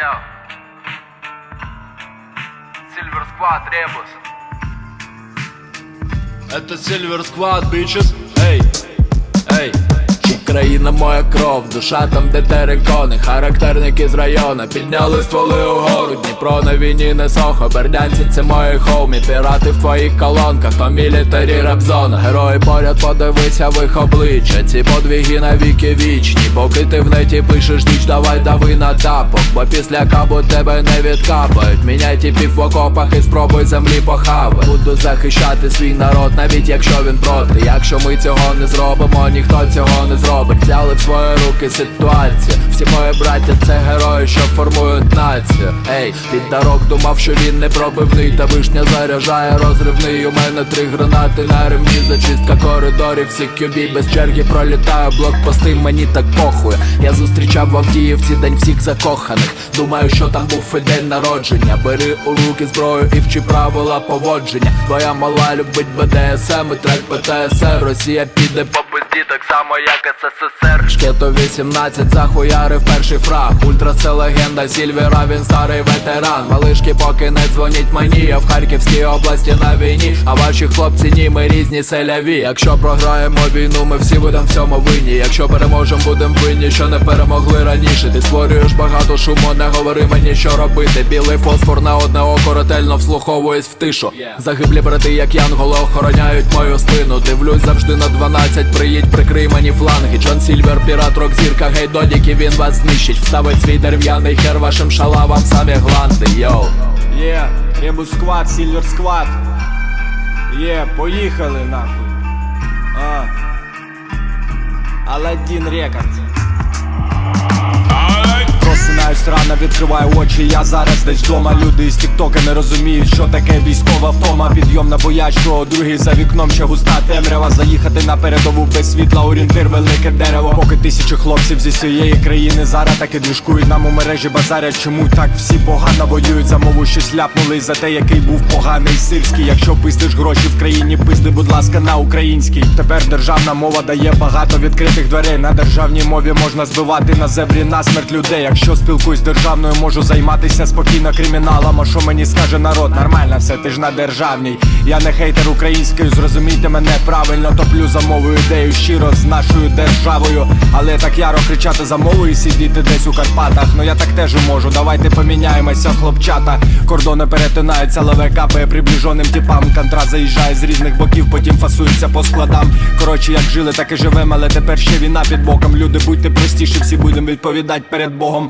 Yo. Silver Squad, Rebus. Это Silver Squad, bitches. Эй, ей. Країна моя кров, душа там, де терикони, характерники з району підняли стволи угору, Дніпро на війні не сохо, бердянці це мої хоумі, пірати в твоїх колонках, то мілітарі реп-зона Герої поряд подивися в їх обличчя, ці подвіги навіки вічні, поки ти в неті пишеш діч, давай дави на тапок, бо після кабу тебе не відкапають. Міняй тіпів в окопах і спробуй землі похавати. Буду захищати свій народ, навіть якщо він проти. Якщо ми цього не зробимо, ніхто цього не зробить. Взяли в свої руки ситуацію. Всі мої браття це герої, що формують націю. Ей, під дорог думав, що він не пробивний, та вишня заряджає розривний. У мене три гранати на ремні, зачистка коридорів, всі кюбі без черги пролітаю, блокпости, мені так похуй. Я зустрічав в Авдіївці день всіх закоханих. Думаю, що там був і день народження. Бери у руки зброю і вчи правила поводження. Твоя мала любить БДСМ і трек ПТСР. Росія піде по пизді так само, як СССР. Шкету 18 захуярив перший фраг. Ультра це легенда Сільвера, він старий ветеран. Малишки поки не дзвоніть мені. Я в Харківській області на війні. А ваші хлопці ні, ми різні селяві. Якщо програємо війну, ми всі будемо в цьому винні. Якщо переможемо, будемо винні, що не перемогли раніше. Ти створюєш багато шуму, не говори мені, що робити. Білий фосфор на одне око ретельно вслуховуюсь в тишу. Загиблі брати, як янголи, охороняють мою спину. Дивлюсь завжди на 12, приїдь, прикрий мені фланги. Джон Сільвер, пірат, рок зірка, гей, додіки, він вас знищить. Вставить свій дерев'яний хер вашим шалавам, самі гланди, йоу. Є, Ребус сквад, Сільвер сквад. Є, поїхали нахуй. А. Аладдін Рекордс. Просинаюсь рано, відкриваю очі, я зараз десь вдома. Люди із тіктока не розуміють, що таке військова втома. Підйом на боячку, другий за вікном ще густа темрява. Заїхати на передову без світла, орієнтир, велике дерево. Поки тисячі хлопців зі всієї країни зараз так і нам у мережі базарять. Чому так всі погано воюють? За мову, щось ляпнули за те, який був поганий сирський. Якщо пиздиш гроші в країні, пизди, будь ласка, на українській Тепер державна мова дає багато відкритих дверей. На державній мові можна збивати на зебрі насмерть людей Якщо спілкуюсь державною, можу займатися спокійно криміналом. А що мені скаже народ? Нормально все, ти ж на державній. Я не хейтер українською, зрозумійте мене правильно. Топлю за мовою ідею щиро з нашою державою. Але так яро кричати за мовою сидіти десь у Карпатах. Ну я так теж можу, давайте поміняємося, хлопчата. Кордони перетинаються, леве капає приближеним типам Контра заїжджає з різних боків, потім фасується по складам. Коротше, як жили, так і живем, але тепер ще війна під боком. Люди, будьте простіші, всі будемо відповідати перед Богом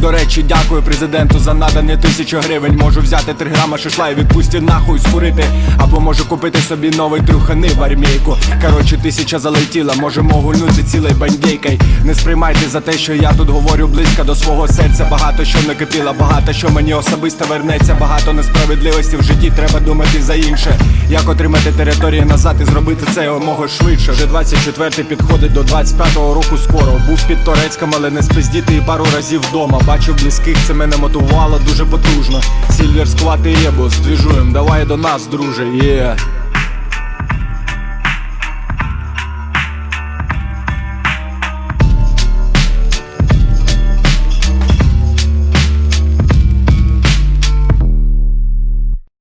До речі, дякую президенту за надані тисячу гривень. Можу взяти три грама шишла і відпусти нахуй скурити. Або можу купити собі новий трухани в армійку. Коротше, тисяча залетіла, можемо гульнути цілий бандейкой Не сприймайте за те, що я тут говорю близько до свого серця. Багато що накипіло, багато що мені особисто вернеться. Багато несправедливості в житті, треба думати за інше. Як отримати території назад і зробити це якомога швидше? Вже 24-й підходить до 25-го року скоро. Був під Торецьком, але не спиздіти і пару разів вдома Бачив близьких, це мене мотувало дуже потужно. Сільвер склад і єбус, двіжуєм, давай до нас, друже, є